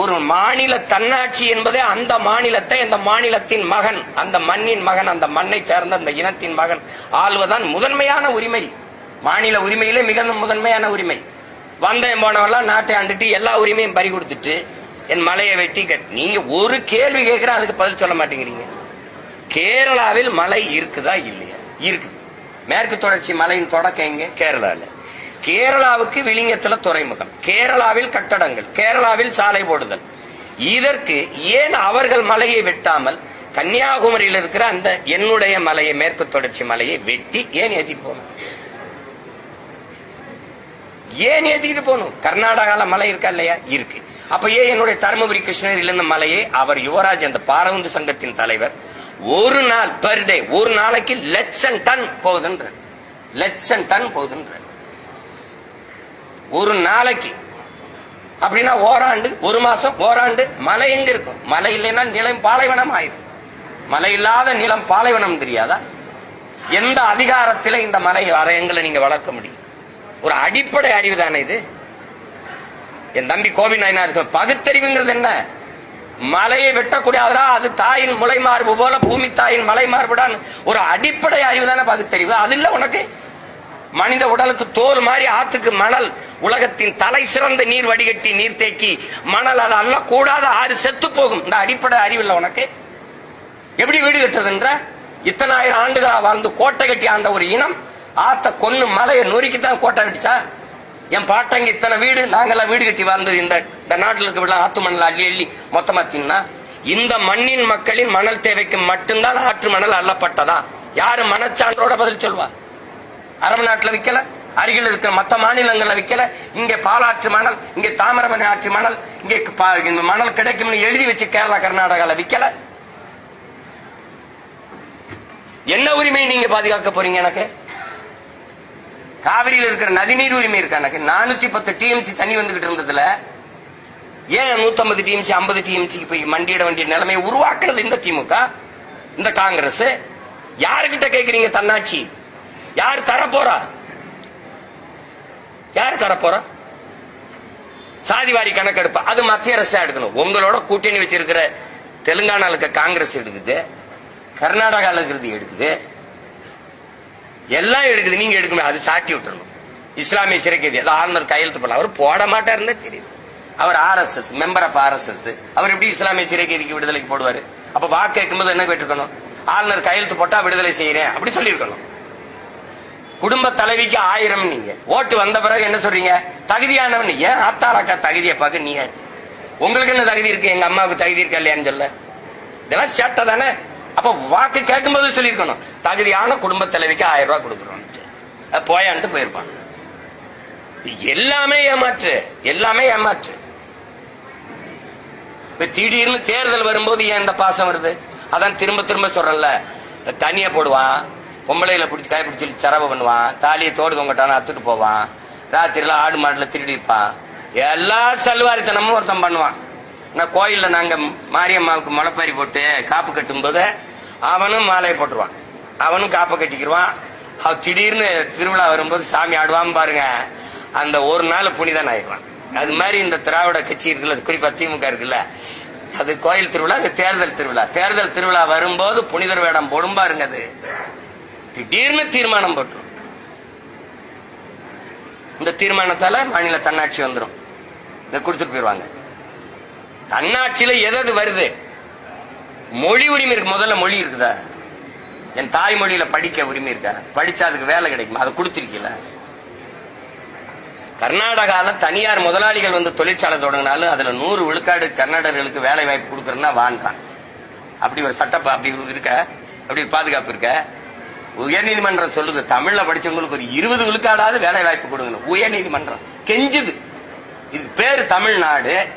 ஒரு மாநில தன்னாட்சி என்பதே அந்த மாநிலத்தை அந்த மாநிலத்தின் மகன் அந்த மண்ணின் மகன் அந்த மண்ணை சேர்ந்த அந்த இனத்தின் மகன் ஆள்வதான் முதன்மையான உரிமை. மாநில உரிமையிலே மிக முதன்மையான உரிமை. வந்தேன் போனவெல்லாம் நாட்டை ஆண்டுட்டு எல்லா உரிமையும் பறி கொடுத்துட்டு என் மலையை வெட்டி கட் நீங்க ஒரு கேள்வி கேட்கிற அதுக்கு பதில் சொல்ல மாட்டேங்கிறீங்க. கேரளாவில் மலை இருக்குதா இல்லையா? இருக்குது. மேற்கு தொடர்ச்சி மலையின் தொடக்கம் எங்க? கேரளாவில் கேரளாவுக்கு விளிங்கத்தில் துறைமுகம். கேரளாவில் கட்டடங்கள் கேரளாவில் சாலை போடுதல். இதற்கு ஏன் அவர்கள் மலையை வெட்டாமல் கன்னியாகுமரியில் இருக்கிற அந்த என்னுடைய மலையை மேற்கு தொடர்ச்சி மலையை வெட்டி ஏன் ஏத்தி போகணும் ஏன் ஏத்திக்கிட்டு போகணும் கர்நாடகால மலை இருக்கா இல்லையா? இருக்கு. அப்ப ஏன் என்னுடைய தருமபுரி கிருஷ்ணகிரியில இருந்த மலையை அவர் யுவராஜ் அந்த பாரவுந்து சங்கத்தின் தலைவர் ஒரு நாள் பர் டே ஒரு நாளைக்கு லட்சம் டன் போகுதுன்ற லட்சம் டன் போகுதுன்ற ஒரு நாளைக்கு. அப்படின்னா ஓராண்டு ஒரு மாசம் ஓராண்டு மழை எங்க இருக்கும்? மழை இல்லைன்னா நிலம் பாலைவனம் ஆயிரும். மழை இல்லாத நிலம் பாலைவனம் தெரியாதா? எந்த அதிகாரத்தில இந்த மலை வரையங்களை நீங்க வளர்க்க முடியும்? ஒரு அடிப்படை அறிவு தானே இது. என் தம்பி கோபி நாயனா இருக்க பகுத்தறிவுங்கிறது என்ன? மலையை வெட்டக்கூடாதா அது தாயின் முளை மார்பு போல பூமி தாயின் மலை மார்புடான்னு. ஒரு அடிப்படை அறிவு தானே பகுத்தறிவு. அது இல்ல உனக்கு? மனித உடலுக்கு தோல் மாதிரி ஆத்துக்கு மணல் உலகத்தின் தலை சிறந்த நீர் வடிகட்டி நீர் தேக்கி மணல் அது அல்ல கூடாத ஆறு செத்து போகும். இந்த அடிப்படை அறிவில்லை உனக்கு. எப்படி வீடு கட்டுறதுன்ற? இத்தனாயிரம் ஆண்டுகளா வாழ்ந்து கோட்டை கட்டி ஆண்ட ஒரு இனம் ஆத்த கொன்னு மலையை நொறுக்கி தான் கோட்டை கட்டிச்சா? என் பாட்டங்க இத்தனை வீடு நாங்கெல்லாம் வீடு கட்டி வாழ்ந்தது இந்த இந்த நாட்டில் இருக்க விட ஆத்து மணல் அள்ளி அள்ளி மொத்தமா தின்னா? இந்த மண்ணின் மக்களின் மணல் தேவைக்கு மட்டும்தான் ஆற்று மணல் அள்ளப்பட்டதா? யாரு மனச்சான்றோட பதில் சொல்வா? அரபு நாட்டில் விற்கல அருகில் இருக்கிற மத்த மாநிலங்கள்ல விற்கல இங்க பாலாற்று மணல் இங்க தாமிரபரணி ஆற்று மணல் இங்க பா- இந்த மணல் கிடைக்கும்னு எழுதி வச்சு கேரளா கர்நாடகால விக்கல. என்ன உரிமை நீங்க பாதுகாக்க போறீங்க எனக்கு? காவிரியில் இருக்கிற நதிநீர் உரிமை இருக்கா எனக்கு? நானூத்தி பத்து டிஎம்சி தண்ணி வந்துகிட்டு இருந்ததுல. ஏன் 150 டிஎம்சி 50 டிஎம்சிக்கு போய் மண்டியிட வேண்டிய நிலைமையை உருவாக்குறது இந்த திமுக இந்த காங்கிரஸ். யாருகிட்ட கேட்கறீங்க தன்னாட்சி? யார் தரப்போறா? யார் தரப்போறா சாதிவாரி கணக்கெடுப்பு. அது மத்திய அரசு எடுக்கணும். உங்களோட கூட்டணி வச்சிருக்கிற தெலுங்கானால இருக்க காங்கிரஸ் எடுக்குது. கர்நாடகால இருக்கிறது எடுக்குது. எல்லாம் எடுக்குது. நீங்க எடுக்கணும். அது சாட்டி விட்டுறணும். இஸ்லாமிய சிறைக்கைதி. அது ஆளுநர் கையெழுத்து போடலாம் அவர் போட மாட்டாருன்னு தெரியுது. அவர் ஆர்எஸ்எஸ் மெம்பர் ஆஃப் ஆர்எஸ்எஸ் அவர் எப்படி இஸ்லாமிய சிறைக்கைதிக்கு விடுதலைக்கு போடுவாரு? அப்ப வாக்கு கேட்கும்போது என்ன கேட்டிருக்கணும்? ஆளுநர் கையெழுத்து போட்டா விடுதலை செய்யறேன். அப்படி சொல்லியிருக்கணும். குடும்ப தலைவிக்கு ஆயிரம் நீங்க. ஓட்டு வந்த பிறகு என்ன சொல்றீங்க? தகுதியானவன் ஏன் ஆத்தாராக்கா தகுதியை பார்க்க நீ உங்களுக்கு என்ன தகுதி இருக்கு? எங்க அம்மாவுக்கு தகுதி இருக்கா இல்லையான்னு சொல்ல. இதெல்லாம் சேட்டை தானே. அப்ப வாக்கு கேட்கும்போது சொல்லியிருக்கணும். தகுதியான குடும்ப தலைவிக்கு ஆயிரம் ரூபாய் கொடுக்குறோம் அது போயான்ட்டு போயிருப்பான். எல்லாமே ஏமாற்று. எல்லாமே ஏமாற்று. இப்ப திடீர்னு தேர்தல் வரும்போது ஏன் இந்த பாசம் வருது? அதான் திரும்ப திரும்ப சொல்றேன்ல. தனியா போடுவான் பொம்பளையில பிடிச்சி காய பிடிச்சி சரவை பண்ணுவான். தாலியை தோடு தொங்கட்டான அத்துட்டு போவான். ராத்திரில ஆடு மாடுல திருடிப்பான் எல்லா சல்வாரித்தனமும் ஒருத்தன் பண்ணுவான். நான் கோயில்ல நாங்க மாரியம்மாவுக்கு முளைப்பாரி போட்டு காப்பு கட்டும்போது அவனும் மாலையை போட்டுருவான். அவனும் காப்பு கட்டிக்கிடுவான் அவ திடீர்னு திருவிழா வரும்போது சாமி ஆடுவான் பாருங்க. அந்த ஒரு நாள் புனிதன் ஆயிடுவான். அது மாதிரி இந்த திராவிட கட்சி இருக்குல்ல குறிப்பா திமுக இருக்குல்ல அது கோயில் திருவிழா அது தேர்தல் திருவிழா. தேர்தல் திருவிழா வரும்போது புனிதர் வேடம் போடும் பாருங்க அது. திடீர்னு தீர்மானம் போட்டுரும். இந்த தீர்மானத்தால மாநில தன்னாட்சி வந்துடும் இதை கொடுத்துட்டு போயிருவாங்க. தன்னாட்சியில எதது வருது? மொழி உரிமை இருக்கு. முதல்ல மொழி இருக்குதா? என் தாய்மொழியில படிக்க உரிமை இருக்கா? படிச்சா அதுக்கு வேலை கிடைக்குமா? அதை கொடுத்திருக்கீல. கர்நாடகால தனியார் முதலாளிகள் வந்து தொழிற்சாலை தொடங்கினாலும் அதுல நூறு விழுக்காடு கர்நாடகர்களுக்கு வேலை வாய்ப்பு கொடுக்கறதுன்னா வாண்டான் அப்படி ஒரு சட்டப்பா அப்படி இருக்க? அப்படி ஒரு பாதுகாப்பு இருக்க? உயர்நீதிமன்றம் சொல்லுது தமிழ்ல படிச்சவங்களுக்கு ஒரு இருபது விழுக்காடாவது வேலை வாய்ப்பு கொடுங்க உயர்நீதிமன்றம். கெஞ்சுது. இது பேரு தமிழ்நாடு.